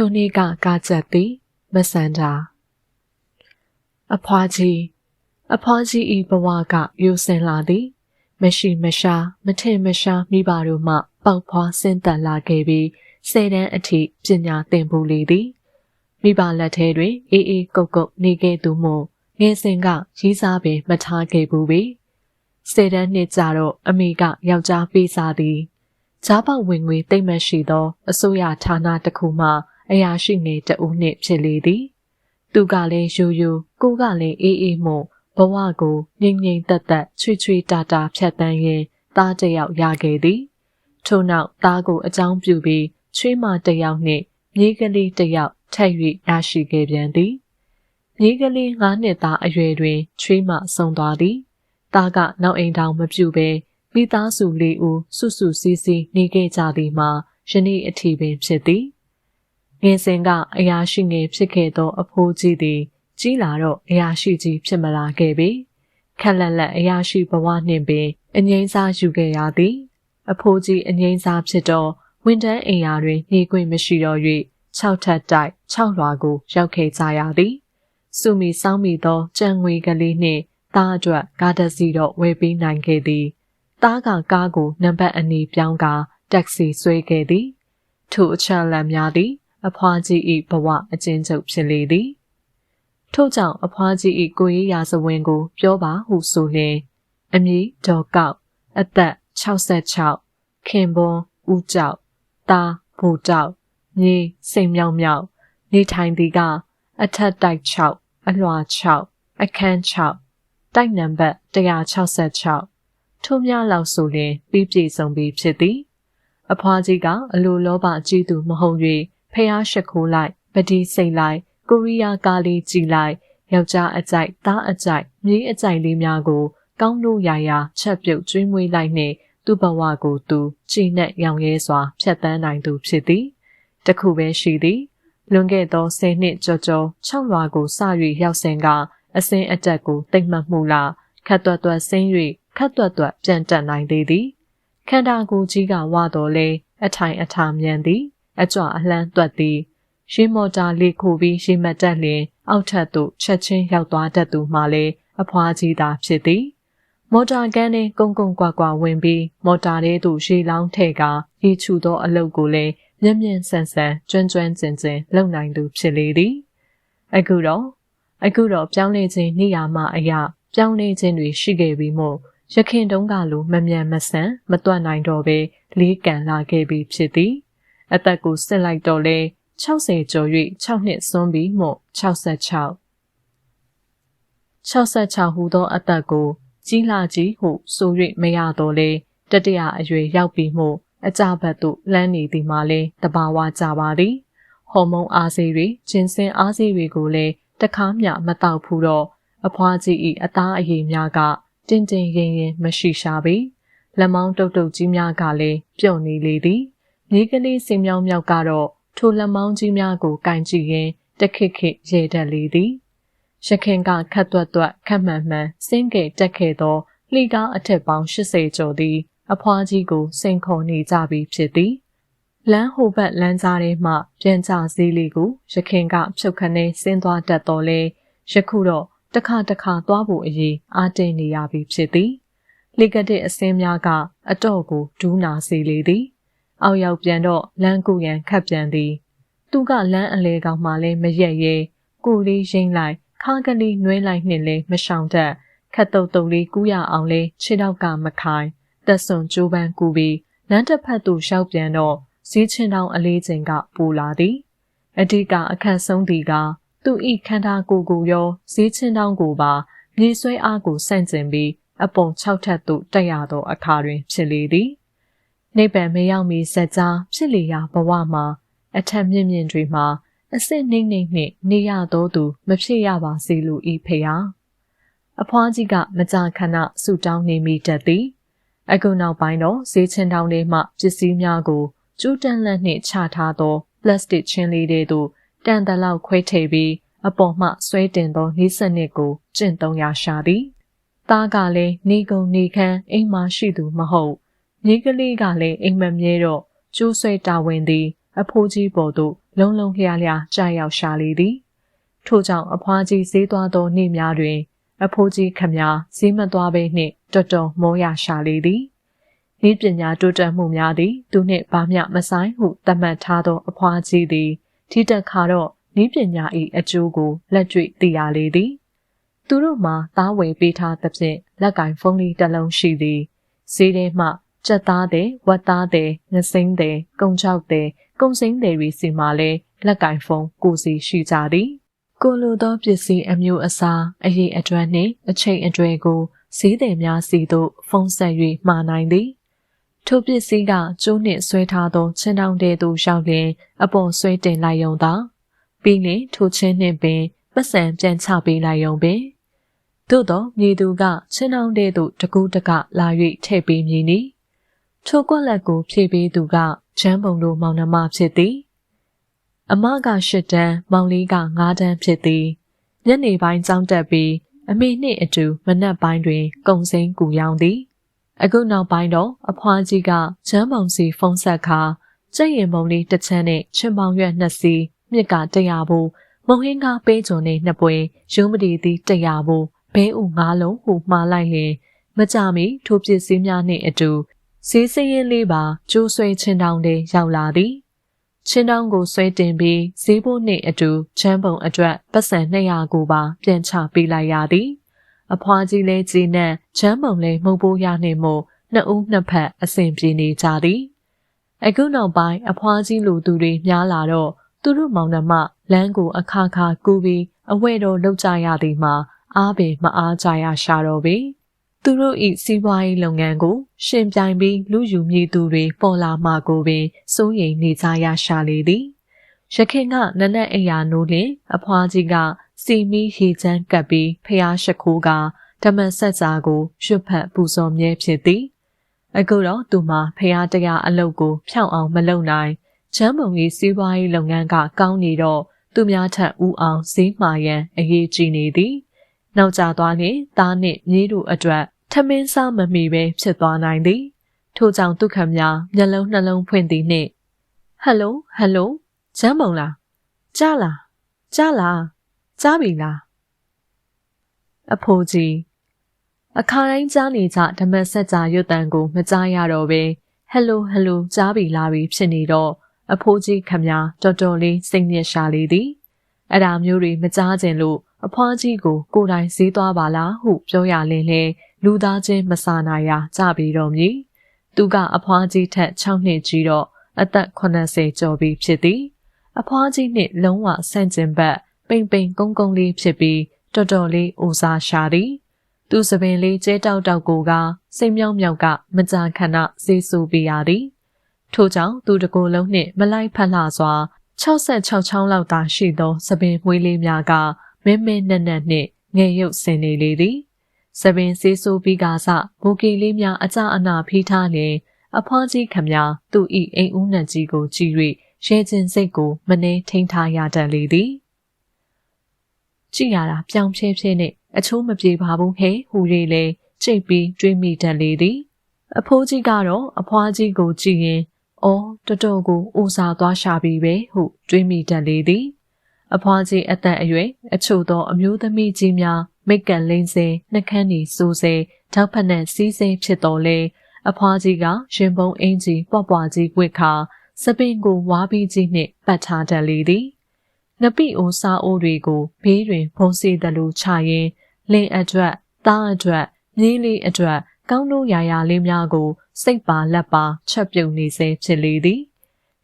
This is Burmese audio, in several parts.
ထိုနေ့ကကားချက်သည်မဆန်တာအဖွားကြီးအဖွားကြီးဤဘဝကယူစင်လာသည် မရှိမရှာမထင်မရှာမိပါတို့မှ ပေါက်ဖွားဆင်းသက်လာခဲ့ပြီးဆယ်တန်းအထိပညာသင်ဖို့လေသည်မိဘလက်ထဲတွင်အေးအေးကုတ်ကုတ်နေခဲ့သူမို့ငယ်စဉ်ကရီးစားပင်မထားခဲ့ဘူးပေဆယ်တန်းနှစ်ကြတော့အမေကယောက်ျားပေးစားသည်ဂျားပေါဝင်ငွေတိတ်မှတ်ရှိသော အစိုးရဌာနတစ်ခုမှ အရာရှိငယ်တဦးနှင့်ဖြစ်လေသည်သူကလည်းယူယူကိုကလည်းအေးအေးမို့ဘဝကိုငြိမ်ငြိမ်သက်သက်ချွေချွေတာတာဖြတ်တန်းရင်သားတယောက်ရခဲ့သည်ထို့နောက်သားကိုအကြောင်းပြုပြီးချွေးမတယောက်နှင့်မြေးကလေးတယောက်ထပ်၍ရရှိခဲ့ပြန်သည်မြေးကလေး၅နှစ်သားအရွယ်တွင်ချွေးမဆုံးသွားသည်သားကနောက်အိမ်တောင်မပြုဘဲမိသားစုလေးဦးစုစုစည်းစည်းနေခဲ့ကြသည်မှာယနေ့အထိပင်ဖြစ်သည် ငယ်စဉ်ကအရာရှိငယ်ဖြစ်ခဲ့သော အဖိုးကြီးသည် ကြီးလာတော့အရာရှိကြီးဖြစ်မလာခဲ့ပေခက်လက်လက်အရာရှိဘဝနှင့်ပင်အငိမ့်စားယူခဲ့ရသည် အဖိုးကြီးအငိမ့်စားဖြစ်တော့ဝန်တန်းအိမ်ယာတွင်နေခွင့်မရှိတော့၍၆ထပ်တိုက်၆လွာကိုရောက်ခဲ့ကြရသည်စုမီစောင်းမိသောကြံငွေကလေးနှင့်သားအတွက်ကားတစ်စီးတော့ဝယ်ပေးနိုင်ခဲ့သည်သားကကားကိုနံပါတ်အနီးပြောင်းကာတက်ဆီဆွဲခဲ့သည်ထို့အချက်လက်များသည် အဖွားကြီး၏ဘဝအကျဉ်းချုပ်ဖြစ်လေသည်ထို့ကြောင့်အဖွားကြီး၏ကိုရေးရာဇဝင်ကို ပြောပါဟုဆိုလျင်အမည်ဒေါ်ကောက်အသက်66ခင်ပွန်းဦးကျောက်တာဘူတောက်မြေစိန်မြောင်မြောက်နေထိုင်သည်ကအထက်တိုက်6အလွှာ6အခန်း6တိုက်နံပါတ်166ထို့များလောက်ဆိုရင်ပြီးပြည့်စုံပြီးဖြစ်သည် အဖွားကြီးကအလိုလောဘကြီးသူမဟုတ်၍ ဖះရှိခိုးလိုက်ပတိစိတ်လိုက်ကိုရီးယားကားလေးကြည်လိုက်ယောက်ျားအကြိုက်သားအကြိုက်မြေးအကြိုက်လေးများကို ကောင်းလို့ရာရာချက်ပြုတ်ကျွေးမွေးလိုက်နှင့်သူ့ဘဝကိုသူကြည်နဲ့ရောင်ရဲစွာဖြတ်တန်းနိုင်သူဖြစ်သည်တခုပဲရှိသည်လွန်ခဲ့သော၁၀နှစ်ကျော်ကျော်၆လွာကိုစ၍ရောက်စဉ်ကအစင်းအတက်ကိုတိတ်မှတ်မှုလားခတ်သွက်သွက်ဆင်း၍ခတ်သွက်သွက်ပြန်တက်နိုင်သေးသည်ခန္ဓာကိုယ်ကြီးကဝတော်လဲအထိုင်အထာမြန်သည် အကြွအလှမ်းသွက်သည်ရေမော်တာလေခိုပြီးရေမတက်လျင်အောက်ထပ်သို့ချက်ချင်းရောက်သွားတတ်သူမှလည်းအဖွားကြီးသာဖြစ်သည်မော်တာကန်းနှင့်ကုန်းကုန်းကွာကွာဝင်ပြီးမော်တာထဲသို့ရေလောင်းထည့်ကာရေချူသောအလုပ်ကိုလည်းမြင့်မြင့်ဆန်ဆန်ကျွမ်းကျွမ်းကျင်ကျင်လုပ်နိုင်သူဖြစ်လေသည်အခုတော့အခုတော့ပြောင်းလဲခြင်းနေရာမှအရာပြောင်းလဲခြင်းတွေရှိခဲ့ပြီးမို့ရခင်တုန်းကလိုမမြန်မဆန်မတွက်နိုင်တော့ဘဲလေးကန်လာခဲ့ပြီးဖြစ်သည် အသက်ကိုစစ်လိုက်တော့လဲ60ကျော်၍6နှစ်စွန်းပြီးမို့66 66ဟူသောအသက်ကိုကြီးလာကြီးဟုဆို၍မရတော့လေတတရအရွယ်ရောက်ပြီးမို့အကြဘက်သို့လှမ်းနေသည်မှလည်းတဘာဝကြပါသည်ဟော်မုန်းအားစေးတွေဂျင်းစင်အားစေးတွေကိုလည်းတခါမျှမတောက်ဘူးတော့အဖွားကြီး၏အသားအရည်များကတင်းတင်းရင်ရင်မရှိရှာပေလက်မောင်းတုတ်တုတ်ကြီးများကလည်းပြုတ်နေလေသည် မြေကလေးစင်မြောင်းမြောက်ကတော့ထိုလက်မောင်းကြီးများကိုကင်ကြည့်ရင်တခစ်ခစ်ရေတက်လေသည်ရခင်ကခတ်သွက်သွက်ခက်မှန်မှန်စင်းကဲတက်ခဲ့သောလှီကားအထက်ပေါင်း80ကျော်သည် အဖွားကြီးကိုစိန်ခေါ်နေကြပြီဖြစ်သည်လမ်းဟိုဘက်လမ်းကြားထဲမှပြန်ချစည်းလေးကိုရခင်ကဖြုတ်ခနဲဆင်းသွားတတ်တော်လဲယခုတော့တခါတခါသွားဖို့အရေးအားတင်းနေရပြီဖြစ်သည်လေကတဲ့အစင်းများကအတော့ကိုဒူးနာစေလေသည် အောက်ရောက်ပြန်တော့လမ်းကူရန်ခတ်ပြန်သည် သူကလမ်းအလဲကောင်မှလည်းမရက်ရဲကိုလေးရင်းလိုက်ခါကလေးနွဲလိုက်နှင့်လည်းမရှောင်တတ်ခတ်တုတ်တုတ်လေးကူးရအောင်လဲခြေတော့ကမခိုင်သက်စွန်ကြိုးပန်းကူပြီးလမ်းတစ်ဖက်သို့ရှောက်ပြန်တော့ဈေးချင်းတောင်အလေးချိန်ကပူလာသည်အဓိကအခက်ဆုံးသည်ကသူဤခန္ဓာကိုယ်ကိုရောဈေးချင်းတောင်ကိုပါမြေဆွဲအားကိုဆန့်ကျင်ပြီးအပုံ၆ထပ်သို့တက်ရသောအခါတွင်ဖြစ်လေသည် နိဗ္ဗာန်မရောက်မီဇက်ကြားဖြစ်လေရာဘဝမှာ အထက်မြင့်မြင့်တွေမှာအစစ်နှိမ့်နှိမ့်နှင့်နေရသောသူမဖြစ်ရပါစေလိုဤဖေဟာအဖွားကြီးကမကြာခဏဆူတောင်းနေမိတတ်သည်အခုနောက်ပိုင်းတော့ဈေးချင်းတောင်းထဲမှပစ္စည်းများကိုကျူးတန်းလက်နှင့်ချထားသောပလတ်စတစ်ချင်းလေးတွေသို့တန်တလောက်ခွဲထည့်ပြီးအပေါ်မှဆွဲတင်သောနေစနစ်ကိုကျင့်သုံးရရှာသည်။သားကလည်းနေကုန်နေခမ်းအိမ်မရှိသူမဟုတ်။ မြေကလေးကလည်းအိမ်မမြဲတော့ကျိုးဆွဲတာဝန်သည် အဖိုးကြီးပေါ်သို့လုံလုံလျားလျားကြာရောက်ရှာလေသည်ထို့ကြောင့်အဖွားကြီးဈေးသွားသောနေ့များတွင် အဖိုးကြီးခမည်းဈေးမသွားဘဲနှင့်တော်တော်မောရရှာလေသည်ဤပညာတိုးတက်မှုများသည် သူနှင့်ဘာမျှမဆိုင်ဟုသတ်မှတ်ထားသောအဖွားကြီးသည်ထိတက်ခါတော့ဤပညာ၏အကျိုးကိုလက်တွေ့သိရလေသည် သူတို့မှာသားဝယ်ပေးထားသဖြင့်လက်ကင်ဖုန်းလေးတစ်လုံးရှိသည်ဈေးထဲမှ ကြက်သားတဲ့ဝက်သားတဲ့ငစိမ့်တဲ့ကုံချောက်တဲ့ကုံစိမ့်တဲ့တွေစီမှာလဲလက်ကင်ဖုန်းကိုစီရှိကြသည်ကိုလိုသောပစ္စည်းအမျိုးအစားအရေးအတွန်းနှင့်အချိန်အတွေ့ကိုဈေးသည်များစီသို့ဖုန်းဆက်၍မှာနိုင်သည်ထိုပစ္စည်းကကျိုးနှင့်ဆွဲထားသောချင်းတောင်တဲသို့ရောက်လျင်အပေါ်ဆွဲတင်လိုက်ရုံသာပြီးလျှင်ထိုချင်းနှင့်ပင်ပတ်စံပြန်ချပေးလိုက်ရုံပင်သို့သောမြေသူကချင်းတောင်တဲသို့တကူးတကလာ၍ထည့်ပေးမည်နီ ထိုကွက်လက်ကိုဖြည့်ပေးသူကချမ်းပုံတို့မောင်နှမဖြစ်သည်အမက၈တန်းမောင်လေးက9တန်းဖြစ်သည်ညနေပိုင်းကြောင်းတက်ပြီးအမေနှင့်အတူမနက်ပိုင်းတွင် ကုံစိမ်းကူရောင်းသည်အခုနောက်ပိုင်းတော့အဖွားကြီးကချမ်းပုံစီဖုံးဆက်ခါကြက်ရင်မုံလေးတစ်ချမ်းနဲ့ချင်ပေါင်ရွက်နှစ်စီမြစ်ကတရားဖို့မုံဟင်းကားပေးကြုံနဲ့နှစ်ပွဲရုံးပတိသည်တရားဖို့ဘဲဥငါးလုံးဟုမှားလိုက်လျင်မကြမီထိုပစ္စည်းများနှင့်အတူ ဈေးစရင်လေးပါကျိုးဆွဲချင်းတောင်းတဲ့ရောက်လာသည်ချင်းတောင်းကိုဆွဲတင်ပြီးဈေးဘိုးနှင့်အတူချမ်းပုံအတွက်ပတ်စံ200ကိုပါပြန်ချပေးလိုက်ရသည်အဖွားကြီးလဲကြီးနဲ့ချမ်းပုံလဲမှုတ်ပိုးရနှင့်မို့နှစ်ဦးနှစ်ဖက်အစဉ်ပြေနေကြသည်အခုနောက်ပိုင်းအဖွားကြီးလူသူတွေများလာတော့သူတို့မောင်နှမလမ်းကိုအခါခါကူးပြီးအဝဲတော်လောက်ကြရသည်မှာအားပင်မအားကြရရှာတော့ပေ သူတို့ဤစီးပွားရေးလုပ်ငန်းကို ရှင်ပြိုင်ပြီးလူယူမြည်သူတွေပေါ်လာမှကိုပင်စိုးရိမ်နေကြရရှာလေသည်ရခင်ကနနက်အိယာနိုးလင်အဖွားကြီးကစီမီရေချမ်းကပ်ပြီးဖျားရှိခိုးကဓမ္မဆက်စာကိုရွတ်ဖတ်ပူဇော်မြဲဖြစ်သည်အခုတော့သူမှာဖျားတရားအလုပ်ကိုဖြောင့်အောင်မလုပ်နိုင်ချမ်းမုံကြီးစီးပွားရေးလုပ်ငန်းကကောင်းနေတော့သူများထက်ဦးအောင်ဈေးမှာရန်အရေးကြီးနေသည် နောက်ကျသွားရင်သားနှင့်မြေးတို့အတွက်ထမင်းစားမမီပဲဖြစ်သွားနိုင်သည်ထို့ကြောင့်ဒုက္ခများမျက်လုံးနှလုံးဖွင့်သည်နှင့်ဟယ်လိုဟယ်လိုချမ်းမုံလားကြားလားကြားလားကြားပြီလားအဖိုးကြီးအခါတိုင်းကြားနေကြဓမ္မစကြာရွတ်တန်ကိုမကြားရတော့ပဲဟယ်လိုဟယ်လိုကြားပြီလားပြီဖြစ်နေတော့အဖိုးကြီးခမညာတော်တော်လေးစိတ်ညစ်ရှာလေသည်အဲ့ဒါမျိုးတွေမကြားခြင်းလို့ အဖွားကြီးကိုကိုယ်တိုင်ဈေးသွားပါလားဟုပြောရလင်းလဲလူသားချင်းမစာနာရကြပြီတော့မည်သူကအဖွားကြီးထက်6နှစ်ကြီးတော့အသက်80ကျော်ပြီဖြစ်သည် အဖွားကြီးနှင့်လုံးဝဆန့်ကျင်ဘက်ပိန်ပိန်ကုန်းကုန်းလေးဖြစ်ပြီးတော်တော်လေးအိုစားရှာသည်သူစပင်လေးကျဲတောက်တောက်ကိုကစိတ်မြောက်မြောက်ကမကြာခဏစေးဆူပြရသည်ထို့ကြောင့်သူတကိုယ်လုံးနှင့်မလိုက်ဖက်လှစွာ66ချောင်းလောက်သာရှိသော စပင်မွေးလေးများက မင်းမင်းနက်နက်နှင့်ငယ်ရုပ်ဆင်နေလေသည်စပင်စေးဆိုးပြီးကစဘူကီလေးများအကြအနာဖီးထားလျင်အဖွားကြီးခမများသူဤအိမ်ဦးနတ်ကြီးကိုကြည့်၍ရဲချင်းစိတ်ကိုမနှဲထိန်ထားရတတ်လေသည်ကြည့်ရတာပြောင်ဖြဲဖြဲနဲ့အချိုးမပြေပါဘူးဟဲ့ဟူ၍လေကြိတ်ပြီးတွေးမိတတ်လေသည်အဖိုးကြီးကတော့အဖွားကြီးကိုကြည့်ရင်အော်တော်တော်ကိုအိုစာသွားရှာပြီးပဲဟုတွေးမိတတ်လေသည် အဖွားကြီးအသက်အရွယ်အချို့သောအမျိုးသမီးကြီးများမိတ်ကန်လိမ့်စေနှကန်းနီစိုးစေထောက်ဖက်နဲ့စီးစိဖြစ်တော်လဲအဖွားကြီးကရင်ပုံအင်းကြီးပွားပွားကြီးဝစ်ခါစပင်ကိုဝါးပြီးကြီးနှင့်ပတ်ထားတတ်လေသည်ငပိအိုစားအိုးတွေကိုဘေးတွင်ဖုံးစေသလိုချရင်လင်းအတွက်သားအတွက်မြင်းလေးအတွက်ကောင်းလို့ရာရာလေးများကိုစိတ်ပါလက်ပါချက်ပြုတ်နေစေဖြစ်လေသည်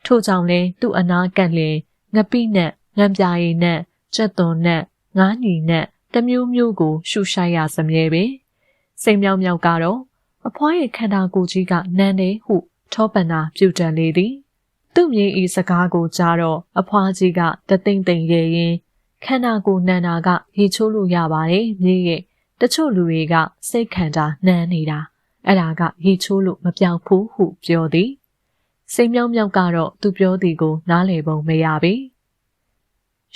ထို့ကြောင့်လဲသူ့အနာကန့်လျင်ငပိနဲ့ ငံပြာရည်နဲ့ကြက်သွန်နဲ့ငားညီနဲ့တမျိုးမျိုးကို ရှုရှိုက်ရစမြဲပင်စိတ်မြောက်မြောက်ကတော့အဖွားရဲ့ခန္ဓာကိုယ်ကြီးကနန်းနေဟုထောပန္နာပြုတ်တန်လေသည်သူ့မြေဤစကားကိုကြားတော့အဖွားကြီးကတသိမ့်သိမ့်ရဲရင်ခန္ဓာကိုယ်နန်းနာကရေချိုးလို့ရပါတယ်မြေရဲ့တချို့လူတွေကစိတ်ခန္ဓာနန်းနေတာအဲ့ဒါကရေချိုးလို့မပြောက်ဘူးဟုပြောသည်စိတ်မြောက်မြောက်ကတော့သူပြောသည်ကိုနားလည်ပုံမရပေ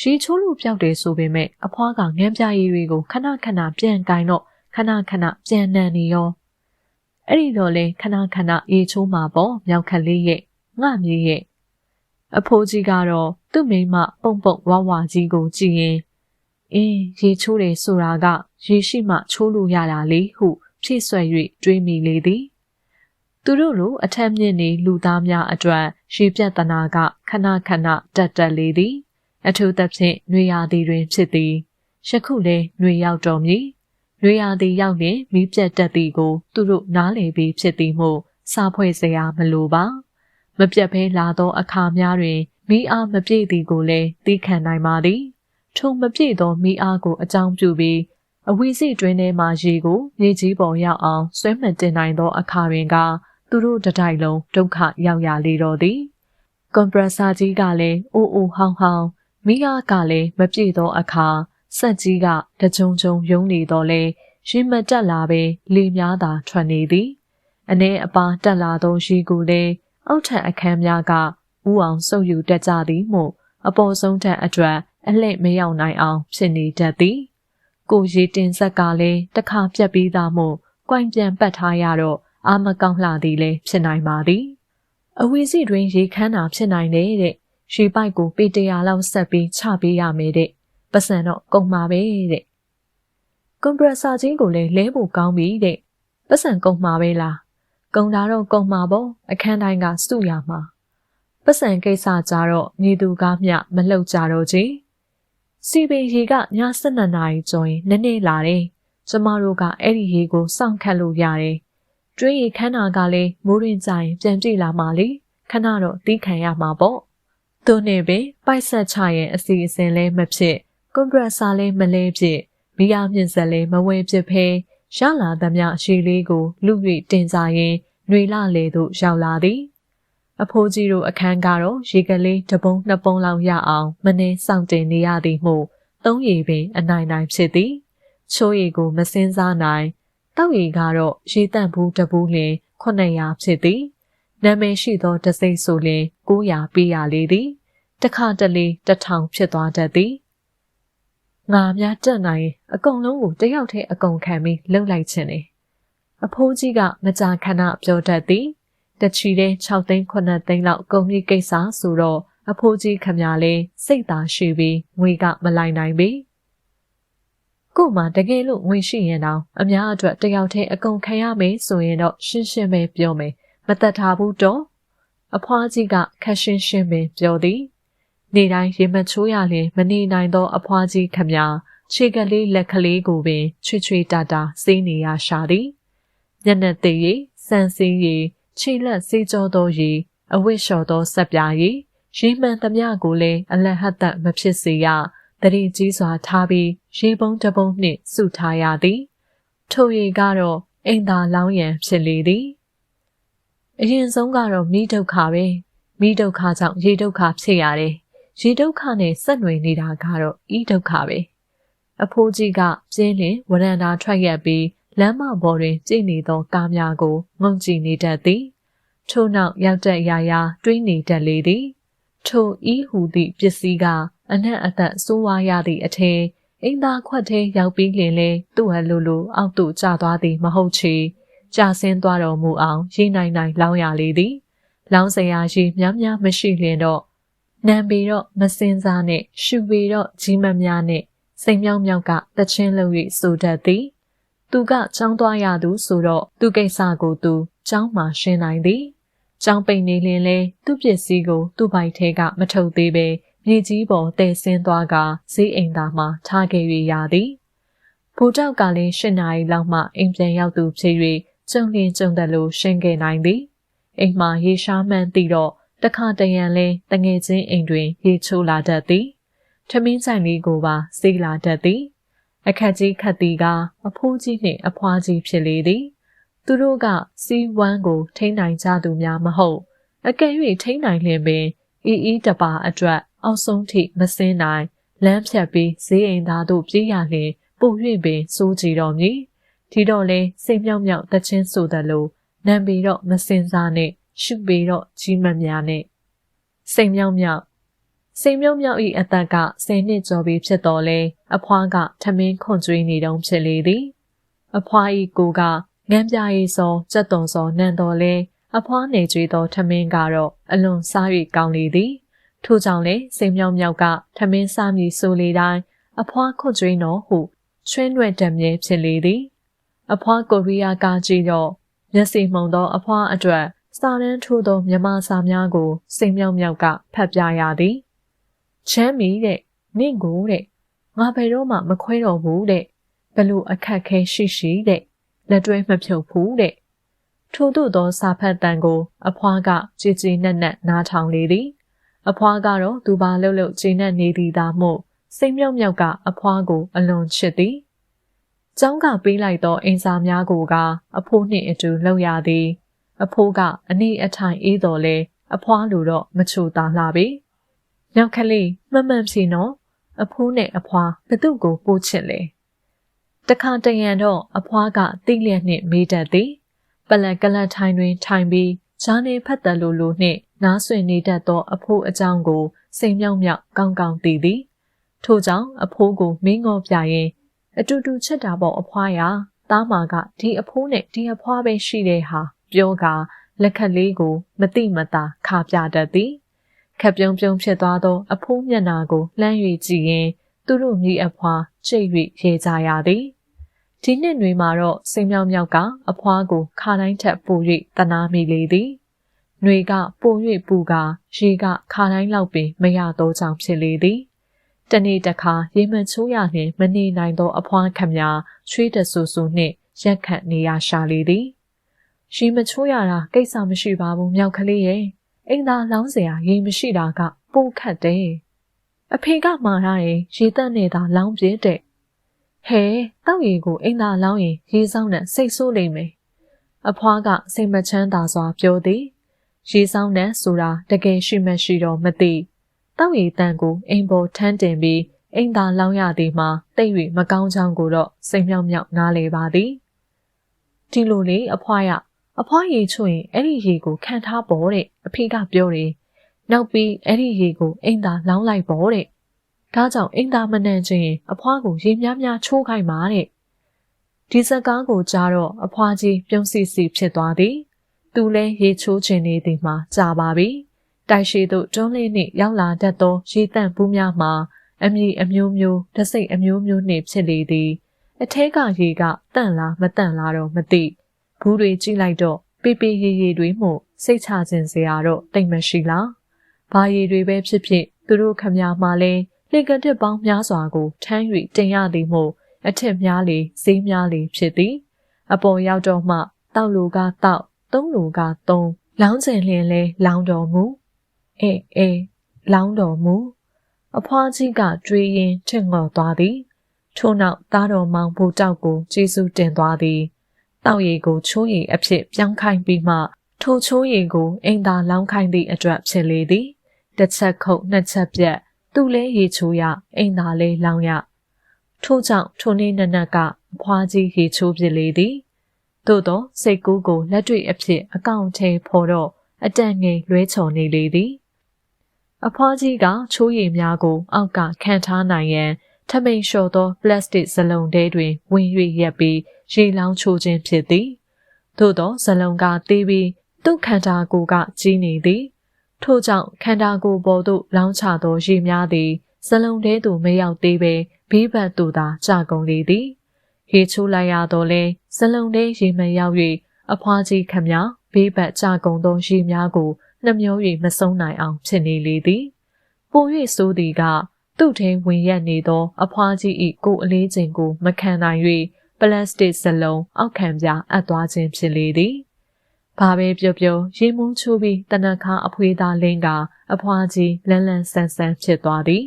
ရေချိုးလို့ပြောက်တယ်ဆိုပေမဲ့အဖွားကငမ်းပြရည်တွေကိုခဏခဏပြန်ကင်တော့ခဏခဏပြန်နန်နေရောအဲ့ဒီတော့လေခဏခဏရေချိုးမှာပေါ့မြောက်ခက်လေးရဲ့ငှမြေရဲ့အဖိုးကြီးကတော့သူ့မိမပုံပုံဝဝကြီးကိုကြည့်ရင်အင်းရေချိုးတယ်ဆိုတာကရေရှိမှချိုးလို့ရတာလေဟုဖြည့်ဆွဲ၍တွေးမိလေသည်သူတို့လိုအထက်မြင့်နေလူသားများအတွက်ရေပြတ်တနာကခဏခဏတက်တက်လေသည် အထူးသဖြင့်နှွေရာသီတွင်ဖြစ်သည်ယခုလည်းနှွေရောက်တော်မူနှွေရာသီရောက်ရင်မီးပြတ်တတ်သည်ကို သူတို့နားလည်ပြီးဖြစ်သည်မို့စားဖွဲ့စရာမလိုပါမပြတ်ဘဲလာသောအခါများတွင်မိအားမပြည့်သည်ကိုလည်းသိခံနိုင်ပါသည်ထိုမပြည့်သောမိအားကိုအကြောင်းပြုပြီးအဝီစီတွင်ထဲမှရေကိုမြေကြီးပေါ်ရောက်အောင်ဆွဲမှတ်တင်နိုင်သောအခါတွင်ကသူတို့တတိုက်လုံးဒုက္ခရောက်ရလေတော့သည်ကွန်ပရက်ဆာကြီးကလည်းအိုးအိုးဟောင်းဟောင်း မိအားကလည်းမပြည့်သောအခါစက်ကြီးကတကြုံကြုံယုံနေတော့လေရေမတက်လာပဲလေများသာထွက်နေသည်အ ਨੇ အပါတက်လာသောရေကိုလည်းအောက်ထပ်အခန်းများကဥအောင်စုပ်ယူတတ်ကြသည်မို့အပေါ်ဆုံးထက်အတွက်အလှည့်မရောက်နိုင်အောင်ဖြစ်နေတတ်သည်ကိုရေတင်ဆက်ကလည်းတစ်ခါပြက်ပြီးသားမို့ကြွိုင်ပြန်ပတ်ထားရတော့အာမကောင်းလှသည်လည်းဖြစ်နိုင်ပါသည်အဝီစီတွင်ရေခမ်းတာဖြစ်နိုင်တယ်တဲ့ ရေပိုက်ကိုပေတရာလောက်ဆက်ပြီးချပေးရမယ်တဲ့ပတ်စံတော့ကုန်မှာပဲတဲ့ကွန်ပရက်ဆာချင်းကိုလည်းလဲဖို့ကောင်းပြီတဲ့ပတ်စံကုန်မှာပဲလားကုံတာတော့ကုံမှာပေါ့အခန်းတိုင်းကစုရမှာပတ်စံကိစ္စကြတော့မြေသူကားမျှမလှုပ်ကြတော့ကြီးစီပင်ရေကည7နာရီကျော်ရင်နည်းနည်းလာတယ်ကျမတို့ကအဲ့ဒီရေကိုစောင့်ခတ်လို့ရတယ်ကျွေးရခန်းနာကလည်းမိုးရင်ကြရင်ပြန်ပြေးလာမှလေခဏတော့တီးခံရမှာပေါ့ သူနဲ့ပင်ပိုက်ဆက်ချရဲ့အစီအစဉ်လဲမဖြစ်ကွန်ပရက်ဆာလဲမလဲဖြစ်မီးအားမြင့်ဆက်လဲမဝဲဖြစ်ဖဲရလာသမျှရှည်လေးကိုလူ၍တင်စားရင်ຫນွေလလေသို့ရောက်လာသည်အဖိုးကြီးတို့အခန်းကတော့ရေကလေးတပုံးနှစ်ပုံးလောက်ရအောင်မနှင်းစောင့်တင်နေရသည်မို့သုံးရည်ပင်အနိုင်နိုင်ဖြစ်သည်ချိုးရည်ကိုမစင်းစားနိုင်တောက်ရည်ကတော့ရေတန့်ဘူးတဘူးလင်900ဖြစ်သည်နာမည်ရှိသောတစိမ့်ဆိုလင်900ပေးရလေသည် တခါတလေတထောင်ဖြစ်သွားတတ်သည်ငါများတက်နိုင်ရင်အကုန်လုံးကိုတယောက်တည်းအကုန်ခံပြီးလှုပ်လိုက်ခြင်းလေအဖိုးကြီးကမကြာခဏပြောတတ်သည်တချီတဲ့6သိန်း9သိန်းလောက်ကုန်ပြီကိစ္စဆိုတော့အဖိုးကြီးခမလဲစိတ်သာရှိပြီးငွေကမလိုက်နိုင်ပြီကို့မှာတကယ်လို့ငွေရှိရင်တော့အများအတွက်တယောက်တည်းအကုန်ခံရမယ်ဆိုရင်တော့ရှင်းရှင်းပဲပြောမယ်မတတ်ထားဘူးတော့အဖွားကြီးကခက်ရှင်းရှင်းပင်ပြောသည် နေတိုင်းရေမချိုးရလျင်မနေနိုင်သော အဖွားကြီးခမခြေကလေးလက်ကလေးကိုပင်ချွေချွေတာတာစေးနေရရှာသည်ညနေသေးရီစံစင်းရီခြေလက်စေးကြောသောရီအဝိလျှော်သောစက်ပြားရီရေမှန်သမျှကိုလည်းအလတ်ဟတ်သက်မဖြစ်စေရတတိကြီးစွာထားပြီးရေပုံးတပုံးနှင့်စုထားရသည်ထိုရီကတော့အိမ်သာလောင်းရန်ဖြစ်လေသည်အရင်ဆုံးကတော့မိဒုက္ခပဲမိဒုက္ခကြောင့်ရေဒုက္ခဖြစ်ရတယ် ရေဒုက္ခနဲ့ဆက်နွယ်နေတာကတော့ဤဒုက္ခပဲအဖိုးကြီးကပြင်းလင်ဝရန်တာထွက်ရက်ပြီးလမ်းမပေါ်တွင်ကြည့်နေသောကားများကိုငုံကြည့်နေတတ်သည်ထို့နောက်ရောက်တဲ့ရာရာတွေးနေတတ်လေသည်ထိုဤဟူသည့်ပစ္စည်းကအနက်အသက်စိုးဝါးရသည့်အထင်အိမ်သာခွက်ထဲရောက်ပြီးလင်လဲသူ့ဟလိုလိုအောက်သို့ကျသွားသည်မဟုတ်ချေကြာဆင်းသွားတော်မူအောင်ရေနိုင်နိုင်လောင်းရလေသည်လောင်းစရာရေများများမရှိလျင်တော့ နံပေတော့မစင်စားနဲ့ရှူပေတော့ကြီးမများနဲ့စိမ်မြောင်းမြောက်ကတချင်းလုံ၍ဆိုတတ်သည်သူကចောင်းသွားရသူဆိုတော့သူကိစ္စကိုသူចောင်းမှရှင်းနိုင်သည်ចောင်းပိန်နေလင်လဲသူ့ပစ္စည်းကိုသူ့ဘိုက်ထဲကမထုတ်သေးပဲမြေကြီးပေါ်တည်ဆင်းသွားကဈေးအိမ်သားမှထားခဲ့၍ရသည်ဘူတောက်ကလည်း၈နာရီလောက်မှအိမ်ပြန်ရောက်သူဖြစ်၍ကျုံလင်းကျုံတယ်လို့ရှင်းခဲ့နိုင်သည်အိမ်မှာရေရှားမှန်းသိတော့ တခါတရံလဲတငယ်ချင်းအိမ်တွင်ရေချိုးလာတတ်သည်ထမင်းဆိုင်လေးကိုပါစေးလာတတ်သည်အခက်ကြီးခတ်သည်ကအဖိုးကြီးနှင့်အဖွားကြီးဖြစ်လေသည်သူတို့ကစီဝမ်းကိုထိန်းနိုင်ကြသူများမဟုတ်အကယ်၍ထိန်းနိုင်လျင်ပင်အီအီတပါအတွက်အောက်ဆုံးထိမစင်းနိုင်လမ်းဖြတ်ပြီးဈေးအိမ်သားတို့ပြေးရလျင်ပို၍ပင်စိုးကြည်တော်မူဒီတော့လဲစိတ်မြောက်မြောက်တချင်းဆိုသလိုနံပေတော့မစင်စားနဲ့ ရှုပေတော့ကြီးမများနဲ့စိတ်မြောက်မြောက်စိတ်မြုံမြောက်၏အသက်က10နှစ်ကျော်ပြီဖြစ်တော်လဲအဖွားကထမင်းခွန်ကျွေးနေတုံးဖြစ်လေသည်အဖွား၏ကိုကငန်းပြရေးစောကြက်သွန်စောနံတော်လဲအဖွားနေကြွေသောထမင်းကတော့အလွန်စား၍ကောင်းလေသည်ထို့ကြောင့်လေစိမ်မြောင်မြောက်ကထမင်းစားမည်ဆိုလေတိုင်းအဖွားခွတ်ကြွေးတော်ဟုချွင်းရွက်တံမြဲဖြစ်လေသည် အဖွားကိုရီးယားကကြည့်တော့မျက်စိမှုန်သောအဖွားအတွက် စာရန်ထိုးသောမြမစာများကို စိမ်မြောင်မြောက်ကဖတ်ပြရသည်ချမ်းမီတဲ့နင့်ကိုတဲ့ငါဘယ်တော့မှမခွဲတော့ဘူးတဲ့ဘလို့အခက်ခဲရှိရှိတဲ့လက်တွဲမဖြုတ်ဘူးတဲ့ထို့သို့သောစာဖတ်တန်ကို အဖွားကကြည်ကြည်နက်နက်နားထောင်လေသည်အဖွားကတော့သူပါလှုပ်လှုပ်ကျဉ်းနေသည်သာမို့စိတ်မြောက်မြောက်ကအဖွားကိုအလွန်ချစ်သည်။ကျောင်းကပေးလိုက်သောအင်စာများကိုကအဖိုးနှင့်အတူလှုပ်ရသည်။ အဖိုးကအနည်းအထိုင်အေးတော်လဲအဖွားလိုတော့မချိုတာလှပေ။မြောက်ကလေးမမှန်ဖြေနော်အဖိုးနဲ့အဖွားဘသူ့ကိုပို့ချစ်လဲ။တခါတရံတော့အဖွားကတိလျက်နှင့်မေးတတ်သည်။ပလက်ကလတ်ထိုင်တွင်ထိုင်ပြီးဂျာနေဖတ်တယ်လို့လို့နှင့်နားဆွင့်နေတတ်သောအဖိုးအကြောင်းကိုစိန်မြောက်မြောက်ကောင်းကောင်းသိသည်ထို့ကြောင့်အဖိုးကိုမင်းငေါပြရင်အတူတူချက်တာပေါ့အဖွားရသားမာကဒီအဖိုးနဲ့ဒီအဖွားပဲရှိတဲ့ဟာ ပြောကလက်ခတ်လေးကိုမတိမတာခါပြတတ်သည်ခက်ပြုံးပြုံးဖြစ်သွားသော အဖိုးမျက်နာကိုလှမ်း၍ကြည့်ရင် သူတို့မိအဖွားကြိတ်၍ရေကြရသည်ဒီနှစ်တွင်မှာတော့စိန်မြောက်မြောက်ကအဖွားကိုခါတိုင်းထက်ပို၍တနာမိလေသည်။နှွေကပို၍ပူကရေကခါတိုင်းလောက်ပင်မရသောကြောင့်ဖြစ်လေသည်။တနေ့တခါရေမချိုးရနှင့်မနေနိုင်သောအဖွားခမညာချွေးတဆူဆူနှင့်ရက်ခတ်နေရရှာလေသည်။ ရေမချိုးရတာကိစ္စမရှိပါဘူးမြောက်ကလေးရဲ့။အိမ်သာလောင်းစရာရေမရှိတာကပိုခတ်တယ်။အဖေကမှားရတယ်ရေတက်နေတာလောင်းပြည့်တဲ့ဟဲတောက်ရီကိုအိမ်သာလောင်းရင်ရေဆောင်နဲ့စိတ်ဆိုးလိမ့်မယ်အဖွားကစိတ်မချမ်းသာစွာပြောသည်ရေဆောင်နဲ့ဆိုတာတကယ်ရှိမရှိတော့မသိတောက်ရီတန်ကိုအိမ်ပေါ်ထမ်းတင်ပြီးအိမ်သာလောင်းရသည်မှာတိတ်၍မကောင်းချောင်းကိုတော့စိတ်မြောက်မြောက်နားလေပါသည်ဒီလိုလေအဖွားရ အဖွားရေချွရင်အဲ့ဒီရေကိုခံထားပေါ်တဲ့အဖေကပြောတယ်နောက်ပြီးအဲ့ဒီရေကိုအိမ်သာလောင်းလိုက်ပေါ်တဲ့ဒါကြောင့်အိမ်သားမနှံ့ခြင်းအဖွားကိုရေများများချိုးခိုင်းပါတဲ့ဒီစကားကိုကြားတော့အဖွားကြီးပြုံးစီစီဖြစ်သွားသည်သူလည်းရေချိုးခြင်းနေသည်မှာကြာပါပြီတိုက်ရှိသို့တွန်းလေးနှင့်ရောက်လာတတ်သောရေတန့်ဘူးများမှာအမြည်အမျိုးမျိုးတစိတ်အမျိုးမျိုးနှင့်ဖြစ်လေသည်အထဲကရေကတန့်လားမတန့်လားတော့မသိ ဘူးတွေကြည့်လိုက်တော့ပေပေရေရေတွေမှုစိတ်ချခြင်းစရာတော့တိတ်မရှိလားဘာရေတွေပဲဖြစ်ဖြစ်သူတို့ခမများမှလည်းလှေကတစ်ပေါင်းများစွာကိုထမ်း၍တင်ရသည်မို့အထက်များလေဈေးများလေဖြစ်သည် အပေါ်ရောက်တော့မှတောက်လူကတောက်သုံးလူကသုံးလောင်းကျင်လျင်လဲလောင်းတော်မူအေးအေးလောင်းတော်မူအဖွားကြီးကတွေးရင်ထင်ငေါ်သွားသည်ထို့နောက်သားတော်မောင်ဘူတောက်ကိုကျေးဇူးတင်သွားသည် တောက်ရည်ကိုချိုးရည်အဖြစ်ပြောင်းခိုင်းပြီးမှထိုချိုးရည်ကိုအိမ်သာလောင်းခိုင်းသည့်အတွက်ဖြစ်လေသည်တစ်ချက်ခုတ်နှစ်ချက်ပြက်သူ့လဲရေချိုးရအိမ်သာလဲလောင်းရထို့ကြောင့်ထိုနေ့နနက်ကအဖွားကြီးရေချိုးပြလေသည်သို့သောစိတ်ကူးကိုလက်တွေ့အဖြစ်အကောင့်ထဲဖော်တော့အတန်ငယ်လွဲချော်နေလေသည်အဖွားကြီးကချိုးရည်များကို အောက်ကခံထားနိုင်ရန်ထမိန်လျှော်သောပလတ်စတစ်ဇလုံးထဲတွင်ဝင်၍ရက်ပြီး ရေလောင်းချိုးခြင်းဖြစ်သည်သို့သောဇလုံးကသေးပြီးသူ့ခန္ဓာကိုယ်ကကြီးနေသည် ထို့ကြောင့်ခန္ဓာကိုယ်ပေါ်သို့လောင်းချသောရေများသည်စလုံးထဲသို့မရောက်သေးပဲဘေးဘက်သို့သာကျကုန်လေသည်ရေချိုးလိုက်ရတော့လဲစလုံးထဲရေမရောက်၍အဖွားကြီးခမဘေးဘက်ကျကုန်သောရေများကိုနှမျော၍မဆုံးနိုင်အောင်ဖြစ်နေလေသည်ပို၍ဆိုသည်ကသူ့ထဲဝင်ရက်နေသော အဖွားကြီး၏ကိုယ်အလေးချိန်ကိုမခံနိုင်၍ ပလတ်စတစ်စလုံးအောက်ခံပြအပ်သွားခြင်းဖြစ်လေသည်ဘာပဲပြောပြောရေမုန်းချိုးပြီးတနခါအဖွေးသားလင်းကအဖွားကြီးလန်းလန်းဆန်းဆန်းဖြစ်သွားသည်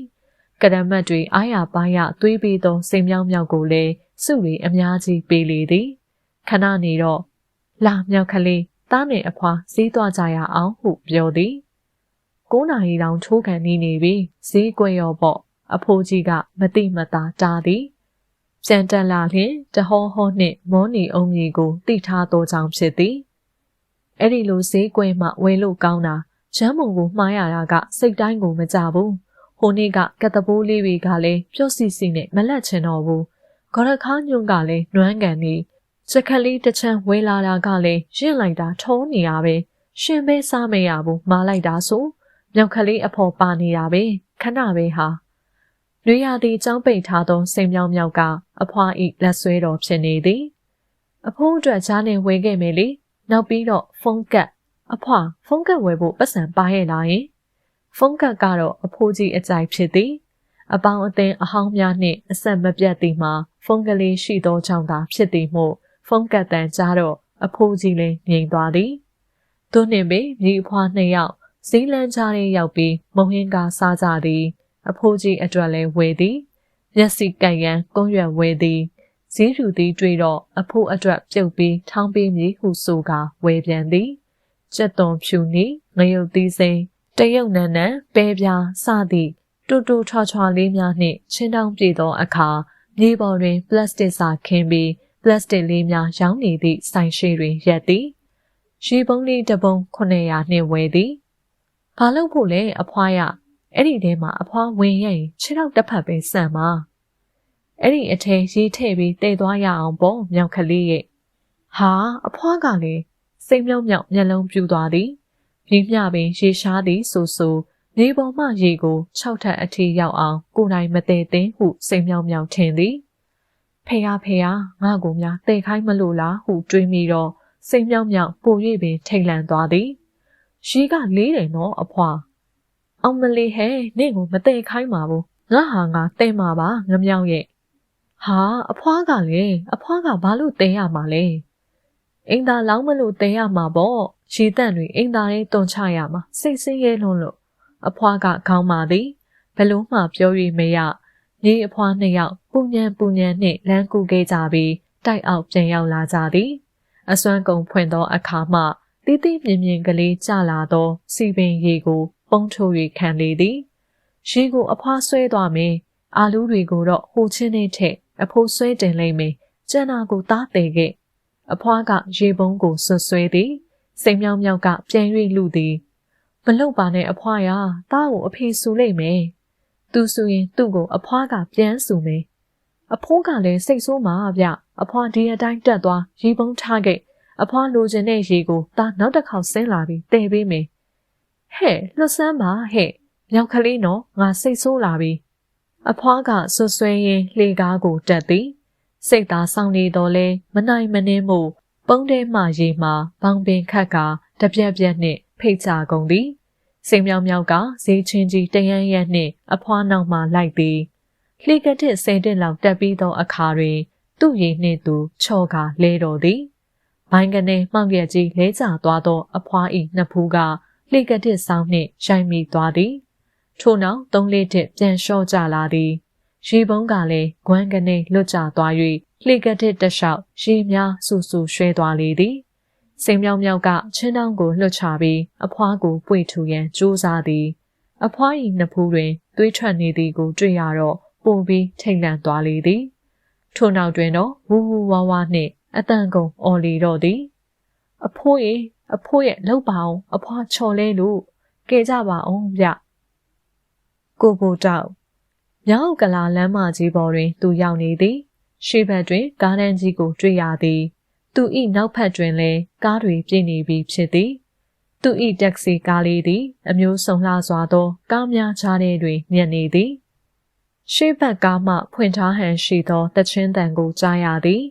ကရမတ်တွေအားရပါးရသွေးပြီးသောစိမ်မြောင်းမြောက်ကိုလည်းစုရီအများကြီးပေးလေသည်ခဏနေတော့လာမြောက်ကလေးသားနဲ့အဖွားဈေးသွားကြရအောင်ဟုပြောသည်9နာရီတောင်ထိုးခံနေနေပြီဈေးကွက်ရောပေါ့အဖိုးကြီးကမတိမတာတားသည် ပြန်တက်လာလျင်တဟောဟောနှင့်မောနီအုံမြီကိုတိထားသောကြောင့်ဖြစ်သည်အဲ့ဒီလိုဈေးကွင်းမှဝယ်လို့ကောင်းတာရမ်းမုံကိုမှားရတာကစိတ်တိုင်းကိုမကြဘူးဟိုနေ့ကကတပိုးလေးတွေကလည်းပြုတ်စီစီနဲ့မလက်ချင်တော့ဘူးဂရခါညွန့်ကလည်းနွမ်းကန်နေစကလေးတစ်ချမ်းဝဲလာတာကလည်းရင့်လိုက်တာထုံးနေရပဲရှင်ပဲစားမရဘူးမာလိုက်တာဆိုမြောက်ကလေးအဖော်ပါနေတာပဲခဏပဲဟာ နွေရာသီကြောင်းပိတ်ထားသောစိန်မြောင်မြောက်ကအဖွာဤလက်ဆွဲတော်ဖြစ်နေသည်အဖိုးအတွက်ကြားနေဝေခဲ့မယ်လေနောက်ပြီးတော့ဖုန်းကတ်အဖွာဖုန်းကတ်ဝယ်ဖို့ပတ်စံပါရဲ့လားယင်ဖုန်းကတ်ကတော့အဖိုးကြီးအကြိုက်ဖြစ်သည်အပေါင်းအသင်းအဟောင်းများနှင့်အဆက်မပြတ်သည်မှာဖုန်းကလေးရှိသောကြောင့်သာဖြစ်သည်မို့ဖုန်းကတ်တန်ကြားတော့အဖိုးကြီးလည်းငြိမ်သွားသည်သူနှင့်ပင်မိအဖွားနှစ်ယောက်ဇီးလန်းကြားထဲရောက်ပြီးမုံဟင်းကားစားကြသည် အဖိုးကြီးအတွက်လည်းဝယ်သည်မျက်စိကပ်ရန်ကုန်းရွက်ဝယ်သည်ဈေးယူသည်တွေ့တော့အဖိုးအတွက်ပြုတ်ပြီးထောင်းပေးမည်ဟုဆိုကာဝယ်ပြန်သည်ကျက်သွန်ဖြူနီငရုတ်သီးစိမ်းတရုတ်နန်းနန်းပဲပြားစသည့်တူတူထွားထွားလေးများနှင့်ချင်းတောင်းပြည့်သောအခါမြေပေါ်တွင် ပလတ်စတစ်စာခင်းပြီးပလတ်စတစ်လေးများရောင်းနေသည့်ဆိုင်ရှိတွင်ရက်သည်ရေပုံးလေးတစ်ပုံ900နှင့်ဝယ်သည်ဘာလို့ဖို့လဲအဖွားရ အဲ့ဒီထဲမှာအဖွားဝင်ရင်ခြေထောက်တစ်ဖက်ပဲဆန်ပါအဲ့ဒီအထဲရေးထည့်ပြီးတည်သွားရအောင်ပေါ့မြောက်ကလေးရဲ့ဟာအဖွားကလည်းစိတ်မြောက်မြောက်မျက်လုံးပြူသွားသည်မြင်းမြပင်ရေရှားသည်ဆိုဆိုမြေပေါ်မှရေကို၆ထပ်အထိရောက်အောင်ကိုယ်တိုင်မတည်သင်းဟုစိတ်မြောက်မြောက်ထင်သည်ဖေဟာဖေဟာငါ့ကိုများတိတ်ခိုင်းမလို့လားဟုတွေးမိတော့စိတ်မြောက်မြောက်ပို၍ပင်ထိတ်လန့်သွားသည်ရေကလေးတယ်နော်အဖွာ အောင်မလေးဟဲ့နင့်ကိုမတည့်ခိုင်းပါဘူးငါဟာငါတဲ့မှာပါငမြောက်ရဲ့ဟာအဖွားကလေအဖွားကဘာလို့တဲရမှာလဲအင်သာလောင်းမလို့တဲရမှာပေါ့ရေတန့်တွေအင်သာလေးတွန်ချရမှာစိတ်ဆင်းရဲလွန်းလို့အဖွားကခေါင်းပါသည်ဘလို့မှပြောရမရညီအဖွားနှစ်ယောက်ပူညံပူညံနှင့်လမ်းကူခဲ့ကြပြီးတိုက်အောက်ပြန်ရောက်လာကြသည်အစွမ်းကုန်ဖွင့်သောအခါမှတီးတီးမြင်မြင်ကလေးကျလာသောစီပင်ရေကို ပုံထိုး၍ခံလေသည်ရေကိုအဖွားဆွဲသွားမယ်အာလူးတွေကိုတော့ဟိုချင်းနဲ့ထက်အဖိုးဆွဲတင်လိုက်မယ်ကျန်နာကိုသားတယ်ခဲ့အဖွားကရေပုံးကိုဆွဆွဲသည်စိမ်မြောင်းမြောက်ကပြန်၍လူသည်မလုတ်ပါနဲ့အဖွားရသားကိုအဖေဆူလိုက်မယ်သူဆိုရင်သူ့ကိုအဖွားကပြန်ဆူမယ်အဖိုးကလည်းစိတ်ဆိုးမှာဗျအဖွားဒီအတိုင်းတက်သွားရေပုံးထားခဲ့အဖွားလိုချင်တဲ့ရေကိုသားနောက်တစ်ခေါက်ဆင်းလာပြီးတည်ပေးမယ် ဟဲ့လွတ်ဆန်းပါဟဲ့မြောက်ကလေးနော်ငါစိတ်ဆိုးလာပြီအဖွားကဆွဆွဲရင်းလှေကားကိုတက်သည်စိတ်သာဆောင်နေတော်လဲမနိုင်မနှင်းမှုပုံးထဲမှရေမှဘောင်ပင်ခတ်ကတပြက်ပြက်နှင့်ဖိတ်ချကုန်သည်စိမ်မြောင်မြောက်ကဈေးချင်းကြီးတရန်ရက်နှင့်အဖွားနောက်မှလိုက်သည်လှေကတစ်ဆယ်တက်လောက်တက်ပြီးသောအခါတွင်သူ့ရည်နှင့်သူချော့ကလဲတော်သည်ဘိုင်းကနေမှောက်ရက်ကြီးလဲကျသွားသောအဖွား၏နှစ်ဖူးက လှေကတစ်ဆောင်နှင့်ရိုက်မိသွားသည်ထို့နောက်သုံးလေးတစ်ပြန်လျှော့ကြလာသည်ရေပုံးကလည်းဂွမ်းကနေလွတ်ကျသွား၍လှေကတစ်တလျှောက်ရေများဆူဆူရွှဲသွားလေသည်စိမ်မြောင်မြောက်ကချင်းတောင်းကိုလွှတ်ချပြီးအဖွားကိုပွေထူရန်ကြိုးစားသည် အဖွား၏နှစ်ဖူးတွင်သွေးထွက်နေသည်ကိုတွေ့ရတော့ပိုပြီးထိတ်လန့်သွားလေသည်ထို့နောက်တွင်တော့ဝူဝူဝါဝါနှင့်အတန်ကုန်အော်လီတော့သည် အဖိုးရေ အဖိုးရဲ့လောက်ပါအောင်အဖွားချော်လဲလို့ကဲကြပါအောင်ဗျကိုကိုတောက်မြောက်ကလာလမ်းမကြီးပေါ်တွင် သူရောက်နေသည်ရှေ့ဘက်တွင်ကားတန်းကြီးကိုတွေ့ရသည်သူ၏နောက်ဖက်တွင်လည်းကားတွေပြည့်နေပြီဖြစ်သည်သူ၏တက္ကစီကားလေးသည် အမျိုးစုံလှစွာသော ကားများချားထဲတွင်မြက်နေသည်ရှေ့ဘက်ကားမှဖွင့်ထားဟန်ရှိသောတချင်းတန်ကိုကြားရသည်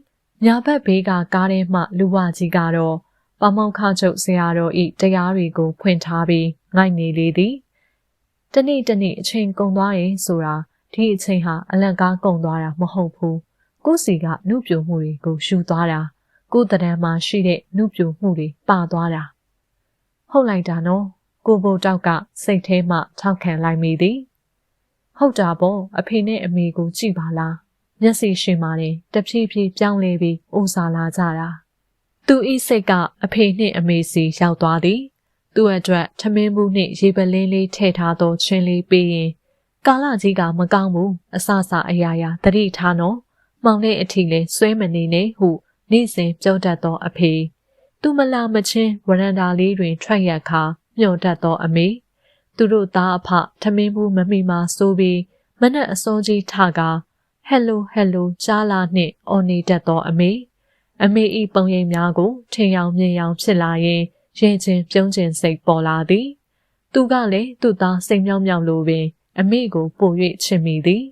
ညာဘက်ဘေးကကားထဲမှလူဝကြီးကတော့ ပမောက်ခချုပ်ဆရာတော်ဤတရားတွေကိုဖွင့်ထားပြီးငိုက်နေလေသည်တနေ့တနေ့အချိန်ကုန်သွားရင်ဆိုတာဒီအချိန်ဟာအလန့်ကားကုန်သွားတာမဟုတ်ဘူးကိုစီကနှုတ်ပြိုမှုတွေကိုယူသွားတာကိုတရံမှာရှိတဲ့နှုတ်ပြိုမှုတွေပါသွားတာဟုတ်လိုက်တာနော်ကိုဘိုတောက်ကစိတ်ထဲမှထောက်ခံလိုက်မိသည်ဟုတ်တာပေါ့အဖေနဲ့အမေကိုကြည့်ပါလားမျက်စိရှင်မာနေတဖြည်းဖြည်းပြောင်းလဲပြီးအိုစားလာကြတာ သူဤစိတ်ကအဖေနှင့်အမေစီရောက်သွားသည်သူ့အတွက်ထမင်းဘူးနှင့်ရေပလင်းလေးထည့်ထားသောချင်းလေးပေးရင်ကာလကြီးကမကောင်းဘူးအဆဆအရာရာတတိထားနော်မောင်တဲ့အထီလဲဆွဲမနေနဲ့ဟုနေ့စဉ်ပြောတတ်သောအဖေသူမလာမချင်းဝရန်တာလေးတွင်ထွက်ရခါမျှော်တတ်သောအမေသူတို့သားအဖထမင်းဘူးမမိမာဆိုပြီးမနက်အစောကြီးထကာဟယ်လိုဟယ်လိုကြားလာနှင့်အော်နေတတ်သောအမေ အမေဤပုံရိပ်များကိုထင်ရောင်မြင်ရောင်ဖြစ်လာရင်ရင်ချင်းပြုံးကျင်စိတ်ပေါ်လာသည် သူကလည်းသူ့သားစိတ်မြောင်းမြောင်းလိုပင် အမေကိုပို၍ချစ်မိသည်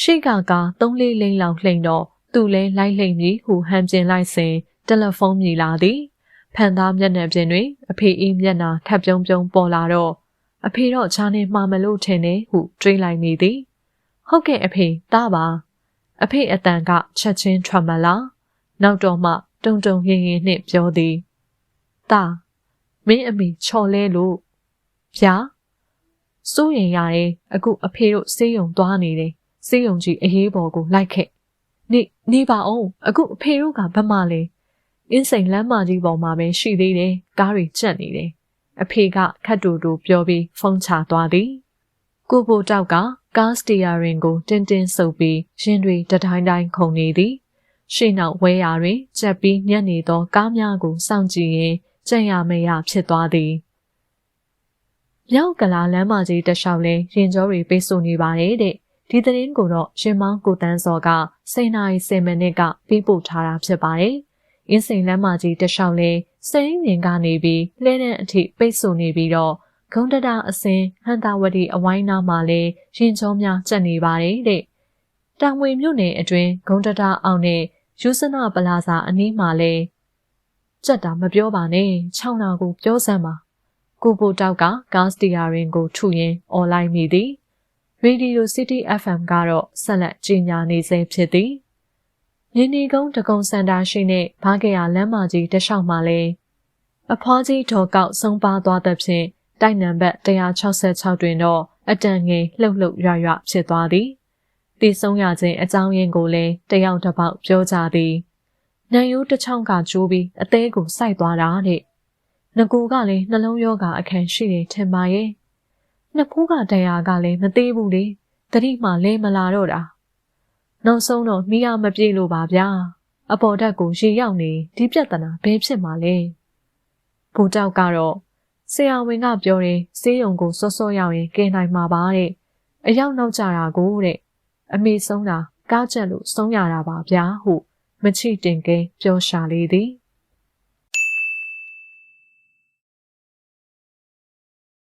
ရှေ့ကကသုံးလေးလိမ့်လောက်လှိမ့်တော့သူလည်းလိုက်လှိမ့်ပြီးဟူဟန်ကျင်လိုက်စဉ်တယ်လီဖုန်းမြည်လာသည်ဖန်သားမျက်နှာပြင်တွင် အဖေအေးမျက်နှာထပ်ပြုံးပြုံးပေါ်လာတော့အဖေတော့ချားနေမှာမလို့ထင်နေဟုတွေးလိုက်မိသည်ဟုတ်ကဲ့အဖေသားပါအဖေအတန်ကချက်ချင်းထွက်မလာ နောက်တော့မှတုံတုံရင်ရင်နှင့်ပြောသည်သားမင်းအမိချော်လဲလို့ဗျာစိုးရင်ရတယ်အခုအဖေတို့ဆေးရုံသွားနေတယ်ဆေးရုံကြီးအရေးပေါ်ကိုလိုက်ခဲ့နေနေပါအောင်အခုအဖေတို့ကဘက်မှလဲအင်းစိန်လမ်းမကြီးပေါ်မှာပဲရှိသေးတယ်ကားတွေကျက်နေတယ်အဖေကခတ်တူတူပြောပြီးဖုန်းချသွားသည်ကိုဘိုတောက်ကကားစတီယာရင်ကိုတင်းတင်းဆုပ်ပြီးရင်တွေတတိုင်းတိုင်းခုန်နေသည် ရှေ့နောက်ဝဲရာတွင်ကြက်ပြီးညက်နေသော ကားများကိုစောင့်ကြည့်ရင်ကြံ့ရမရဖြစ်သွားသည်မြောက်ကလာလမ်းမကြီးတစ်လျှောက်လဲရင်ကျော်တွေပိတ်ဆို့နေပါတယ်တဲ့ဒီသတင်းကိုတော့ရှင်မောင်းကိုတန်းစော်က7နာရီ10မိနစ်ကပြီးပို့ထားတာဖြစ်ပါတယ်။အင်းစိန်လမ်းမကြီးတစ်လျှောက်လဲစိန်မြင်ကနေပြီးလှဲတဲ့အထိပိတ်ဆို့နေပြီးတော့ဂုံတတာအစင်ဟန်တာဝတီအဝိုင်းနာမှာလဲရင်ကျော်များကျက်နေပါတယ်တဲ့။တောင်ဝေမြို့နယ်အတွင်းဂုံတတာအောင်နဲ့ ယူစနပလာဇာအနီးမှာလဲကြက်တာမပြောပါနဲ့၆နာကိုပြောစမ်းပါကိုပိုတောက်ကကားစတီယာရင်ကိုထုရင်းအွန်လိုင်းမိသည်ရေဒီယိုစီးတီး FM ကတော့ဆက်လက်ကြီးညာနေစေဖြစ်သည်မြင်းနီကုန်းတကုံစန္ဒာရှိနဲ့ဘာကရလမ်းမကြီးတလျှောက်မှာလဲအဖွားကြီးဒေါ်ကောက်ဆုံးပါသွားသဖြင့်တိုက်နံပါတ်166တွင်တော့အတန်ငယ်လှုပ်လှုပ်ရွရွဖြစ်သွားသည် တည်ဆုံးရခြင်းအကြောင်းရင်းကိုလည်းတယောက်တစ်ပေါက်ပြောကြသည်။နံရိုးတစ်ချောင်းကကျိုးပြီးအသေးကိုစိုက်သွားတာတဲ့။ငကိုကလည်းနှလုံးရောဂါအခန်းရှိတယ်ထင်ပါရဲ့။နှစ်ဖူးကတရားကလည်းမသေးဘူးလေ။တတိမှလဲမလာတော့တာ။နောက်ဆုံးတော့မိရမပြေလို့ပါဗျာ။အပေါ်ဓာတ်ကိုရေရောက်နေဒီပြဿနာဘယ်ဖြစ်မှာလဲ။ဘူတောက်ကတော့ဆရာဝန်ကပြောတယ်ဆေးရုံကိုစောစောရောက်ရင်ကဲနိုင်မှာပါတဲ့အရောက်နောက်ကြတာကိုတဲ့ အမေဆုံးတာကားချက်လို့ဆုံးရတာပါဗျာဟုမချိတင်ကဲပြောရှာလေသည်။